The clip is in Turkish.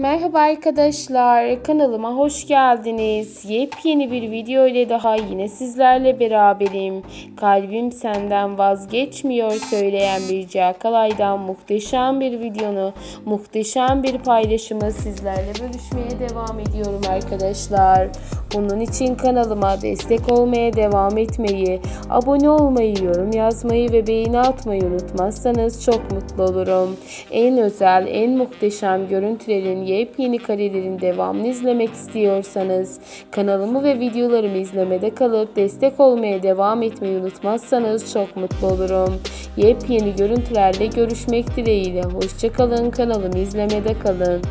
Merhaba arkadaşlar, kanalıma hoş geldiniz. Yepyeni bir video ile daha yine sizlerle beraberim. Kalbim senden vazgeçmiyor söyleyen bir Cakalay'dan muhteşem bir videonu, muhteşem bir paylaşımı sizlerle bölüşmeye devam ediyorum arkadaşlar. Bunun için kanalıma destek olmaya devam etmeyi, abone olmayı, yorum yazmayı ve beğeni atmayı unutmazsanız çok mutlu olurum. En özel, en muhteşem görüntülerin yepyeni karelerin devamını izlemek istiyorsanız kanalımı ve videolarımı izlemede kalıp destek olmaya devam etmeyi unutmazsanız çok mutlu olurum. Yepyeni görüntülerle görüşmek dileğiyle. Hoşçakalın kanalımı izlemede kalın.